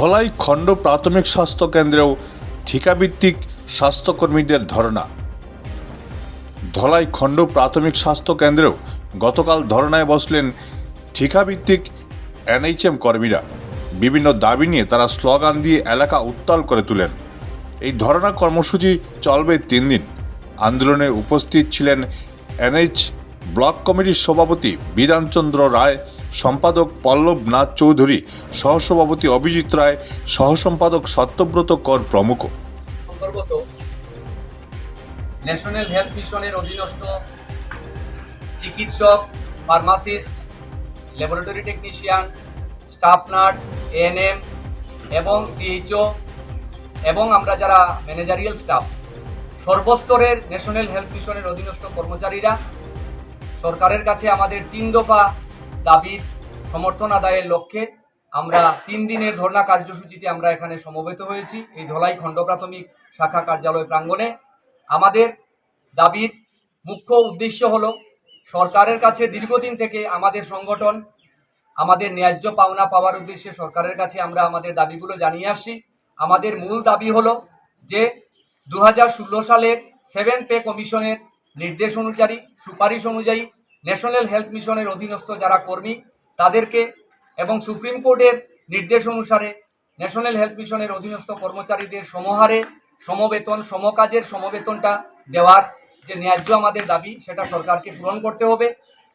ধলাই খণ্ড প্রাথমিক স্বাস্থ্য কেন্দ্রেও ঠিকাভিত্তিক স্বাস্থ্যকর্মীদের ধর্ণা। ধলাই খণ্ড প্রাথমিক স্বাস্থ্য কেন্দ্রেও গতকাল ধর্নায় বসলেন ঠিকাভিত্তিক এনএইচএম কর্মীরা। বিভিন্ন দাবি নিয়ে তারা স্লোগান দিয়ে এলাকা উত্তাল করে তোলেন। এই ধর্ণা কর্মসূচি চলবে তিন দিন। আন্দোলনে উপস্থিত ছিলেন এনএইচ ব্লক কমিটির সভাপতি বিধানচন্দ্র রায় সম্পাদক পল্লব নাথ চৌধুরী, সহসভাপতি অভিজিৎ রায়, সহসম্পাদক সত্যব্রত কর প্রমুখ। অন্তর্গত ন্যাশনাল হেলথ মিশনের অধীনস্থ চিকিৎসক, pharmacist, laboratory technician, staff nurse ANM এবং সিএইচও এবং আমরা যারা ম্যানেজারিয়াল স্টাফ, সর্বস্তরের ন্যাশনাল হেলথ মিশনের অধীনস্থ কর্মচারীরা, সরকারের কাছে আমাদের তিন দফা দাবির সমর্থন আদায়ের লক্ষ্যে আমরা তিন দিনের ধর্ণা কার্যসূচিতে আমরা এখানে সমবেত হয়েছি। এই ধলাই খণ্ড প্রাথমিক শাখা কার্যালয় প্রাঙ্গণে। আমাদের দাবির মুখ্য উদ্দেশ্য হল, সরকারের কাছে দীর্ঘদিন থেকে আমাদের সংগঠন, আমাদের ন্যায্য পাওনা পাওয়ার উদ্দেশ্যে সরকারের কাছে আমরা আমাদের দাবিগুলো জানিয়ে আসছি। আমাদের মূল দাবি হলো যে দু হাজার ষোলো সালের সেভেন পে কমিশনের নির্দেশ অনুযায়ী, সুপারিশ অনুযায়ী ন্যাশনাল হেলথ মিশনের অধীনস্থ যারা কর্মী, তাদেরকে এবং সুপ্রিম কোর্টের নির্দেশ অনুসারে ন্যাশনাল হেলথ মিশনের অধীনস্থ কর্মচারীদের সমহারে সমবেতন, সমকাজের সমবেতনটা দেওয়ার যে ন্যায্য আমাদের দাবি, সেটা সরকারকে পূরণ করতে হবে।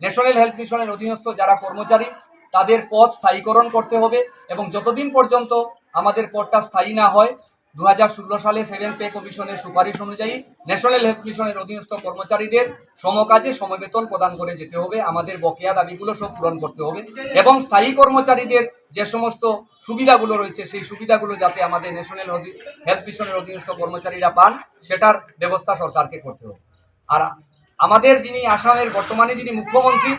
ন্যাশনাল হেলথ মিশনের অধীনস্থ যারা কর্মচারী, তাদের পদ স্থায়ীকরণ করতে হবে এবং যতদিন পর্যন্ত আমাদের পদটা স্থায়ী না হয় দু হাজার ষোলো সালে সেভেন পে কমিশনের সুপারিশ অনুযায়ী ন্যাশনাল হেলথ মিশনের অধীনস্থ কর্মচারীদের সমকাজে সমবেতন প্রদান করে যেতে হবে। আমাদের বকেয়া দাবিগুলো সব পূরণ করতে হবে এবং স্থায়ী কর্মচারীদের যে সমস্ত সুবিধাগুলো রয়েছে, সেই সুবিধাগুলো যাতে আমাদের ন্যাশনাল হেলথ মিশনের অধীনস্থ কর্মচারীরা পান, সেটার ব্যবস্থা সরকারকে করতে হবে। আর আমাদের যিনি আসামের বর্তমানে যিনি মুখ্যমন্ত্রী,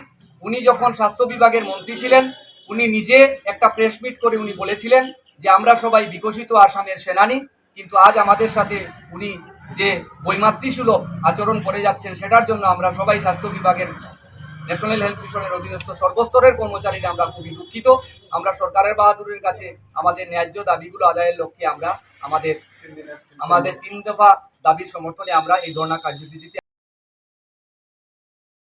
উনি যখন স্বাস্থ্য বিভাগের মন্ত্রী ছিলেন, উনি নিজে একটা প্রেস মিট করে উনি বলেছিলেন যে আমরা সবাই বিকশিত আসামের সেনানী, কিন্তু আজ আমাদের সাথে উনি যে বৈমাতৃসুলভ আচরণ করে যাচ্ছেন, সেটার জন্য আমরা সবাই স্বাস্থ্য বিভাগের ন্যাশনাল হেলথ মিশনের অধীনস্থ সর্বস্তরের কর্মচারীরা আমরা খুবই দুঃখিত। আমরা সরকারের বাহাদুরের কাছে আমাদের ন্যায্য দাবিগুলো আদায়ের লক্ষ্যে আমরা আমাদের আমাদের তিন দফা দাবির সমর্থনে আমরা এই ধর্ণা কার্যসূচিতে